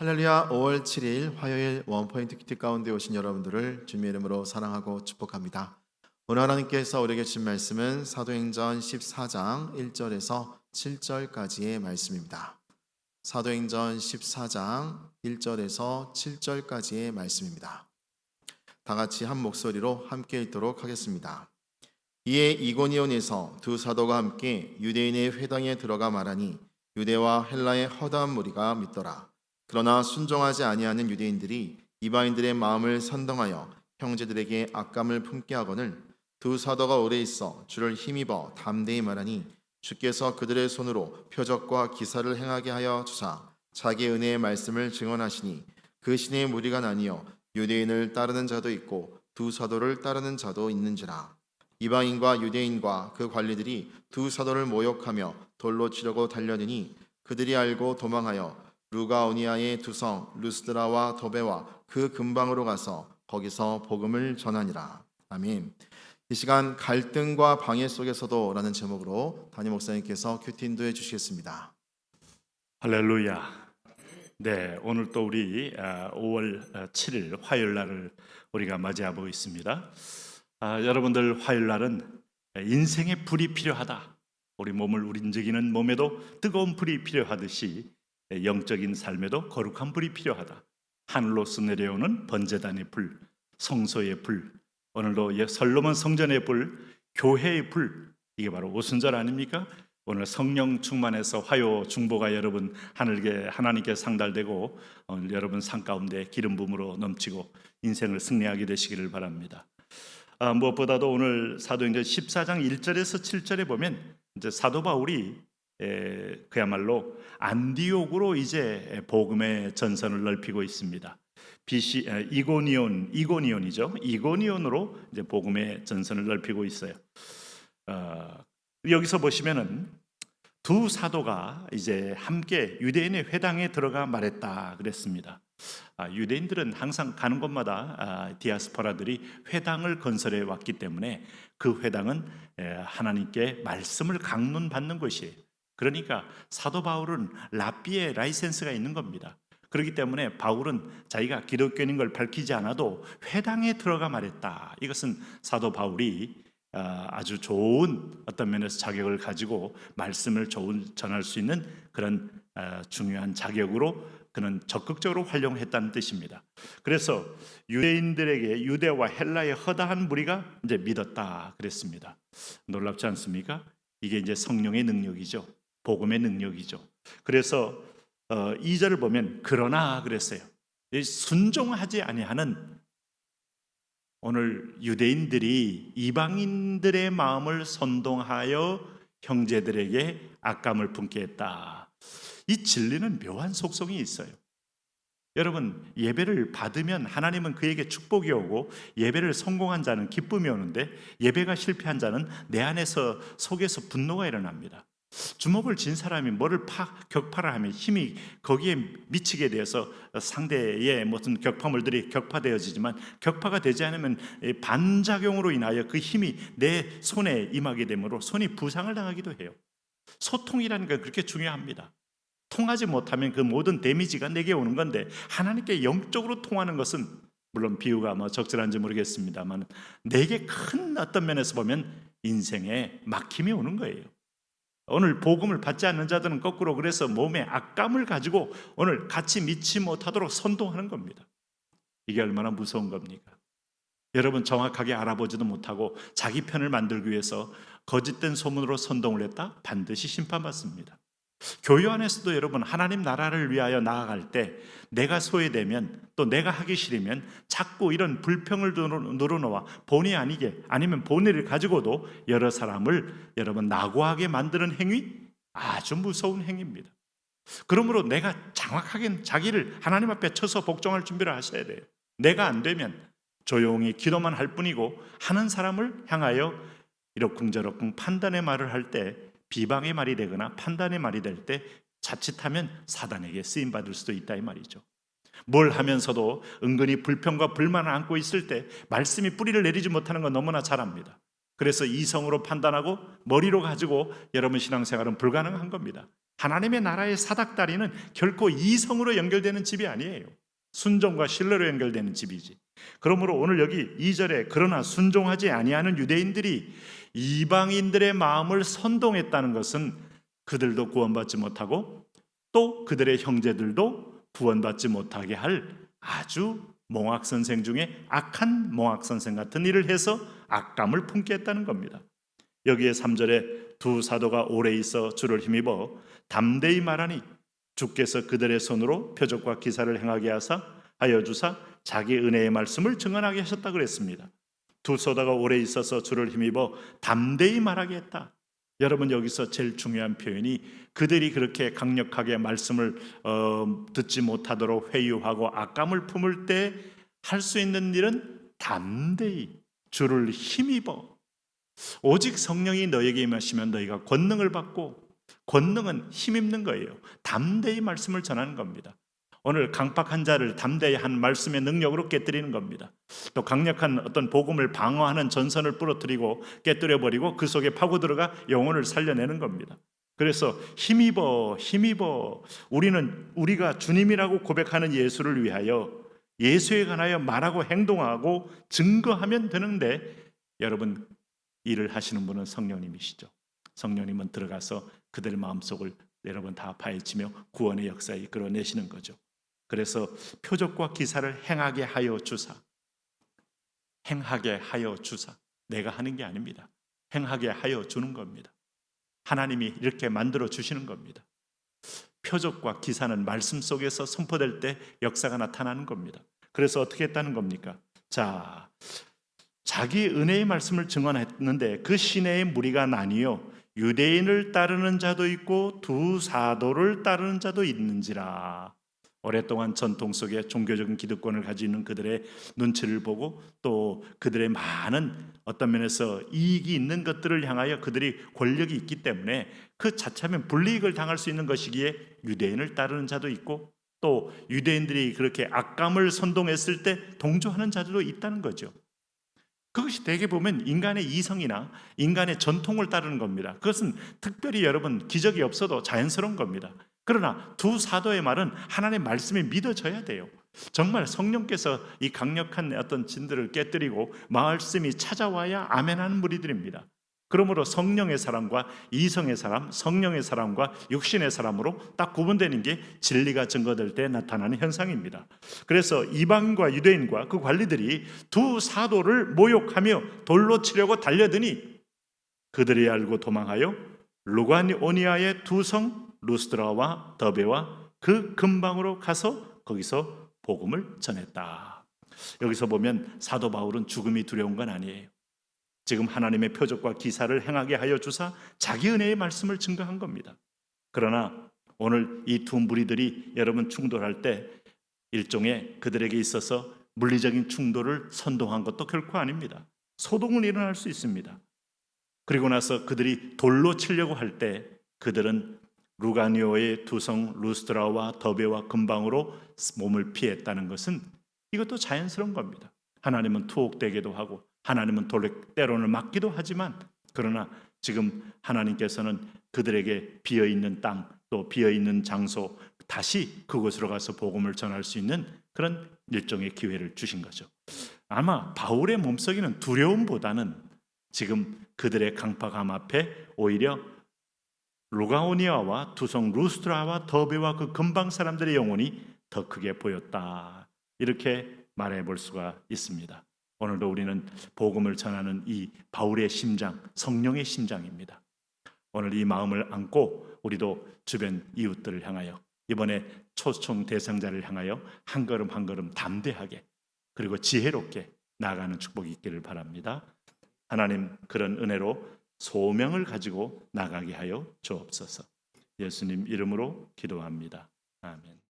할렐루야 5월 7일 화요일 원포인트 큐티 가운데 오신 여러분들을 주님의 이름으로 사랑하고 축복합니다. 오늘 하나님께서 우리에게 주신 말씀은 사도행전 14장 1절에서 7절까지의 말씀입니다. 사도행전 14장 1절에서 7절까지의 말씀입니다. 다 같이 한 목소리로 함께 읽도록 하겠습니다. 이에 이고니온에서 두 사도가 함께 유대인의 회당에 들어가 말하니 유대와 헬라의 허다한 무리가 믿더라. 그러나 순종하지 아니하는 유대인들이 이방인들의 마음을 선동하여 형제들에게 악감을 품게 하거늘 두 사도가 오래 있어 주를 힘입어 담대히 말하니 주께서 그들의 손으로 표적과 기사를 행하게 하여 주사 자기 은혜의 말씀을 증언하시니 그 신의 무리가 나뉘어 유대인을 따르는 자도 있고 두 사도를 따르는 자도 있는지라. 이방인과 유대인과 그 관리들이 두 사도를 모욕하며 돌로 치려고 달려드니 그들이 알고 도망하여 루가오니아의 두 성 루스드라와 도베와 그 근방으로 가서 거기서 복음을 전하니라. 아멘. 이 시간 갈등과 방해 속에서도라는 제목으로 담임 목사님께서 큐티 인도해 주시겠습니다. 할렐루야. 네, 오늘 또 우리 아, 5월 7일 화요일 날을 우리가 맞이하고 있습니다. 아, 여러분들 화요일 날은 인생의 불이 필요하다. 우리 몸을 움직이는 몸에도 뜨거운 불이 필요하듯이 영적인 삶에도 거룩한 불이 필요하다. 하늘로서 내려오는 번제단의 불, 성소의 불, 오늘도 예, 설로몬 성전의 불, 교회의 불, 이게 바로 오순절 아닙니까? 오늘 성령 충만해서 화요 중보가 여러분 하늘께 하나님께 상달되고 오늘 여러분 삶 가운데 기름 부음으로 넘치고 인생을 승리하게 되시기를 바랍니다. 아, 무엇보다도 오늘 사도행전 14장 1절에서 7절에 보면 이제 사도 바울이 에, 그야말로 안디옥으로 이제 복음의 전선을 넓히고 있습니다. BC 에, 이고니온 이고니온이죠. 이고니온으로 이제 복음의 전선을 넓히고 있어요. 어, 여기서 보시면은 두 사도가 이제 함께 유대인의 회당에 들어가 말했다 그랬습니다. 아, 유대인들은 항상 가는 곳마다 아, 디아스포라들이 회당을 건설해 왔기 때문에 그 회당은 에, 하나님께 말씀을 강론받는 곳이에요. 그러니까 사도 바울은 랍비의 라이센스가 있는 겁니다. 그렇기 때문에 바울은 자기가 기독교인인 걸 밝히지 않아도 회당에 들어가 말했다. 이것은 사도 바울이 아, 아주 좋은 어떤 면에서 자격을 가지고 말씀을 좋은 전할 수 있는 그런 아, 중요한 자격으로 그는 적극적으로 활용했다는 뜻입니다. 그래서 유대인들에게 유대와 헬라의 허다한 무리가 이제 믿었다 그랬습니다. 놀랍지 않습니까? 이게 이제 성령의 능력이죠. 복음의 능력이죠. 그래서 어, 2절을 보면 그러나 그랬어요. 이 순종하지 아니하는 오늘 유대인들이 이방인들의 마음을 선동하여 형제들에게 악감을 품게 했다. 이 진리는 묘한 속성이 있어요. 여러분 예배를 받으면 하나님은 그에게 축복이 오고 예배를 성공한 자는 기쁨이 오는데 예배가 실패한 자는 내 안에서 속에서 분노가 일어납니다. 주먹을 진 사람이 뭐를 파, 격파를 하면 힘이 거기에 미치게 되어서 상대의 무슨 격파물들이 격파되어지지만 격파가 되지 않으면 반작용으로 인하여 그 힘이 내 손에 임하게 되므로 손이 부상을 당하기도 해요. 소통이라는 게 그렇게 중요합니다. 통하지 못하면 그 모든 데미지가 내게 오는 건데 하나님께 영적으로 통하는 것은 물론 비유가 뭐 적절한지 모르겠습니다만 내게 큰 어떤 면에서 보면 인생에 막힘이 오는 거예요. 오늘 복음을 받지 않는 자들은 거꾸로 그래서 몸에 악감을 가지고 오늘 같이 믿지 못하도록 선동하는 겁니다. 이게 얼마나 무서운 겁니까? 여러분 정확하게 알아보지도 못하고 자기 편을 만들기 위해서 거짓된 소문으로 선동을 했다? 반드시 심판받습니다. 교회 안에서도 여러분 하나님 나라를 위하여 나아갈 때 내가 소외되면 또 내가 하기 싫으면 자꾸 이런 불평을 늘어놓아 본의 아니게 아니면 본의를 가지고도 여러 사람을 여러분 낙오하게 만드는 행위 아주 무서운 행위입니다. 그러므로 내가 정확하게 자기를 하나님 앞에 쳐서 복종할 준비를 하셔야 돼요. 내가 안 되면 조용히 기도만 할 뿐이고 하는 사람을 향하여 이러쿵저러쿵 판단의 말을 할때 비방의 말이 되거나 판단의 말이 될 때 자칫하면 사단에게 쓰임 받을 수도 있다 이 말이죠. 뭘 하면서도 은근히 불평과 불만을 안고 있을 때 말씀이 뿌리를 내리지 못하는 건 너무나 잘 압니다. 그래서 이성으로 판단하고 머리로 가지고 여러분 신앙생활은 불가능한 겁니다. 하나님의 나라의 사닥다리는 결코 이성으로 연결되는 집이 아니에요. 순종과 신뢰로 연결되는 집이지. 그러므로 오늘 여기 2절에 그러나 순종하지 아니하는 유대인들이 이방인들의 마음을 선동했다는 것은 그들도 구원받지 못하고 또 그들의 형제들도 구원받지 못하게 할 아주 몽학 선생 중에 악한 몽학 선생 같은 일을 해서 악감을 품게 했다는 겁니다. 여기에 3절에 두 사도가 오래 있어 주를 힘입어 담대히 말하니 주께서 그들의 손으로 표적과 기사를 행하게 하사 하여 주사 자기 은혜의 말씀을 증언하게 하셨다 그랬습니다. 두 사도가 오래 있어서 주를 힘입어 담대히 말하게 했다. 여러분 여기서 제일 중요한 표현이 그들이 그렇게 강력하게 말씀을 어, 듣지 못하도록 회유하고 악감을 품을 때 할 수 있는 일은 담대히 주를 힘입어 오직 성령이 너에게 임하시면 너희가 권능을 받고 권능은 힘입는 거예요. 담대히 말씀을 전하는 겁니다. 오늘 강팍한 자를 담대히 한 말씀의 능력으로 깨뜨리는 겁니다. 또 강력한 어떤 복음을 방어하는 전선을 부러뜨리고 깨뜨려 버리고 그 속에 파고 들어가 영혼을 살려내는 겁니다. 그래서 힘입어 힘입어 우리는 우리가 주님이라고 고백하는 예수를 위하여 예수에 관하여 말하고 행동하고 증거하면 되는데 여러분 일을 하시는 분은 성령님이시죠. 성령님은 들어가서 그들 마음속을 여러분 다 파헤치며 구원의 역사에 이끌어내시는 거죠. 그래서 표적과 기사를 행하게 하여 주사. 행하게 하여 주사. 내가 하는 게 아닙니다. 행하게 하여 주는 겁니다. 하나님이 이렇게 만들어 주시는 겁니다. 표적과 기사는 말씀 속에서 선포될 때 역사가 나타나는 겁니다. 그래서 어떻게 했다는 겁니까? 자, 자기 은혜의 말씀을 증언했는데 그 시내의 무리가 나뉘어 유대인을 따르는 자도 있고 두 사도를 따르는 자도 있는지라. 오랫동안 전통 속에 종교적인 기득권을 가지고 있는 그들의 눈치를 보고 또 그들의 많은 어떤 면에서 이익이 있는 것들을 향하여 그들이 권력이 있기 때문에 그 자체하면 불이익을 당할 수 있는 것이기에 유대인을 따르는 자도 있고 또 유대인들이 그렇게 악감을 선동했을 때 동조하는 자들도 있다는 거죠. 그것이 대개 보면 인간의 이성이나 인간의 전통을 따르는 겁니다. 그것은 특별히 여러분 기적이 없어도 자연스러운 겁니다. 그러나 두 사도의 말은 하나님의 말씀이 믿어져야 돼요. 정말 성령께서 이 강력한 어떤 진들을 깨뜨리고 말씀이 찾아와야 아멘하는 무리들입니다. 그러므로 성령의 사람과 이성의 사람, 성령의 사람과 육신의 사람으로 딱 구분되는 게 진리가 증거될 때 나타나는 현상입니다. 그래서 이방인과 유대인과 그 관리들이 두 사도를 모욕하며 돌로 치려고 달려드니 그들이 알고 도망하여 루가니오니아의 두 성 루스드라와 더베와 그 근방으로 가서 거기서 복음을 전했다. 여기서 보면 사도 바울은 죽음이 두려운 건 아니에요. 지금 하나님의 표적과 기사를 행하게 하여 주사 자기 은혜의 말씀을 증거한 겁니다. 그러나 오늘 이 두 무리들이 여러분 충돌할 때 일종의 그들에게 있어서 물리적인 충돌을 선동한 것도 결코 아닙니다. 소동은 일어날 수 있습니다. 그리고 나서 그들이 돌로 치려고 할 때 그들은 루가니오의 두성 루스드라와 더베와 근방으로 몸을 피했다는 것은 이것도 자연스러운 겁니다. 하나님은 투옥되기도 하고 하나님은 돌 때로는 맞기도 하지만 그러나 지금 하나님께서는 그들에게 비어 있는 땅 또 비어 있는 장소 다시 그곳으로 가서 복음을 전할 수 있는 그런 일종의 기회를 주신 거죠. 아마 바울의 몸속에는 두려움보다는 지금 그들의 강팍함 앞에 오히려 루가오니아와 두성 루스트라와 더베와 그 근방 사람들의 영혼이 더 크게 보였다. 이렇게 말해 볼 수가 있습니다. 오늘도 우리는 복음을 전하는 이 바울의 심장, 성령의 심장입니다. 오늘 이 마음을 안고 우리도 주변 이웃들을 향하여 이번에 초청 대상자를 향하여 한 걸음 한 걸음 담대하게 그리고 지혜롭게 나아가는 축복이 있기를 바랍니다. 하나님 그런 은혜로 소명을 가지고 나가게 하여 주옵소서. 예수님 이름으로 기도합니다. 아멘.